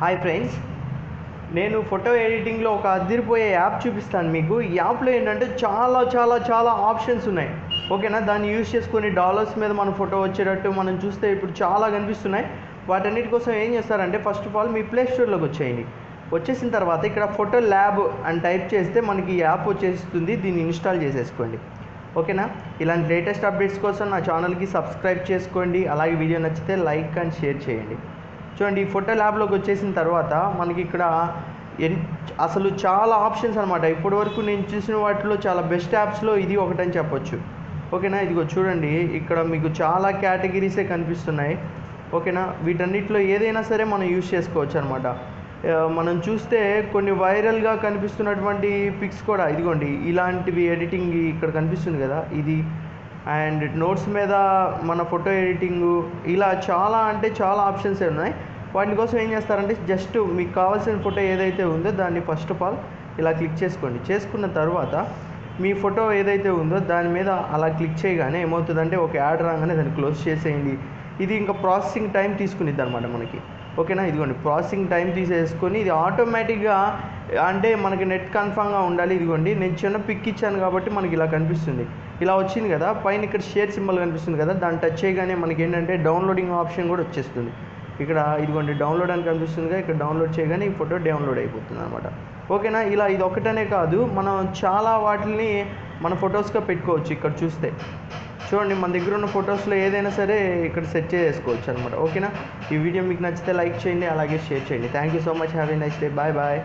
Hi friends నేను photo ఎడిటింగ్లో ఒక అదిరిపోయే యాప్ చూపిస్తాను మీకు. ఈ యాప్లో ఏంటంటే చాలా చాలా చాలా ఆప్షన్స్ ఉన్నాయి. ఓకేనా? దాన్ని యూజ్ చేసుకొని డాలర్స్ మీద మన ఫోటో వచ్చేటట్టు మనం చూస్తే ఇప్పుడు చాలా కనిపిస్తున్నాయి. వాటన్నిటి కోసం ఏం చేస్తారంటే ఫస్ట్ ఆఫ్ ఆల్ మీ ప్లే స్టోర్లోకి వచ్చేయండి. వచ్చేసిన తర్వాత ఇక్కడ ఫోటో ల్యాబ్ అని టైప్ చేస్తే మనకి ఈ యాప్ వచ్చేస్తుంది. దీన్ని ఇన్స్టాల్ చేసేసుకోండి. ఓకేనా? ఇలాంటి లేటెస్ట్ అప్డేట్స్ కోసం నా ఛానల్కి సబ్స్క్రైబ్ చేసుకోండి. అలాగే వీడియో నచ్చితే లైక్ అండ్ షేర్ చేయండి. చూడండి ఈ ఫోటో ల్యాబ్లోకి వచ్చేసిన తర్వాత మనకి ఇక్కడ ఎన్ అసలు చాలా ఆప్షన్స్ అనమాట ఇప్పటి వరకు నేను చూసిన వాటిలో చాలా బెస్ట్ యాప్స్లో ఇది ఒకటని చెప్పొచ్చు. ఓకేనా? ఇదిగో చూడండి ఇక్కడ మీకు చాలా కేటగిరీసే కనిపిస్తున్నాయి. ఓకేనా? వీటన్నిటిలో ఏదైనా సరే మనం యూజ్ చేసుకోవచ్చు అనమాట మనం చూస్తే కొన్ని వైరల్గా కనిపిస్తున్నటువంటి పిక్స్ కూడా ఇదిగోండి ఇలాంటివి ఎడిటింగ్ ఇక్కడ కనిపిస్తుంది కదా ఇది. అండ్ నోట్స్ మీద మన ఫోటో ఎడిటింగ్ ఇలా చాలా అంటే చాలా ఆప్షన్స్ ఉన్నాయి. వాటి కోసం ఏం చేస్తారంటే జస్ట్ మీకు కావాల్సిన ఫోటో ఏదైతే ఉందో దాన్ని ఫస్ట్ ఆఫ్ ఆల్ ఇలా క్లిక్ చేసుకోండి. చేసుకున్న తర్వాత మీ ఫోటో ఏదైతే ఉందో దాని మీద అలా క్లిక్ చేయగానే ఏమవుతుందంటే ఒక యాడ్ రాగానే దాన్ని క్లోజ్ చేసేయండి. ఇది ఇంకా ప్రాసెసింగ్ టైం తీసుకునిద్ది అనమాట మనకి. ఓకేనా? ఇదిగోండి ప్రాసెసింగ్ టైం తీసేసుకొని ఇది ఆటోమేటిక్గా అంటే మనకి నెట్ కన్ఫామ్గా ఉండాలి. ఇదిగోండి నేను చిన్న పిక్ ఇచ్చాను కాబట్టి మనకి ఇలా కనిపిస్తుంది. ఇలా వచ్చింది కదా పైన ఇక్కడ షేర్ సింబల్ కనిపిస్తుంది కదా దాన్ని టచ్ చేయగానే మనకి ఏంటంటే డౌన్లోడింగ్ ఆప్షన్ కూడా వచ్చేస్తుంది. ఇక్కడ ఇదిగోండి డౌన్లోడ్ అని కనిపిస్తుంది ఇక్కడ డౌన్లోడ్ చేయగానే ఈ ఫోటో డౌన్లోడ్ అయిపోతుంది అనమాట ఓకేనా? ఇలా ఇది ఒక్కటనే కాదు మనం చాలా వాటిని మన ఫొటోస్గా పెట్టుకోవచ్చు ఇక్కడ చూస్తే. చూడండి మన దగ్గర ఉన్న ఫొటోస్లో ఏదైనా సరే ఇక్కడ సెట్ చేసుకోవచ్చు అనమాట ఓకేనా? ఈ వీడియో మీకు నచ్చితే లైక్ చేయండి అలాగే షేర్ చేయండి. Thank you so much have a nice day bye bye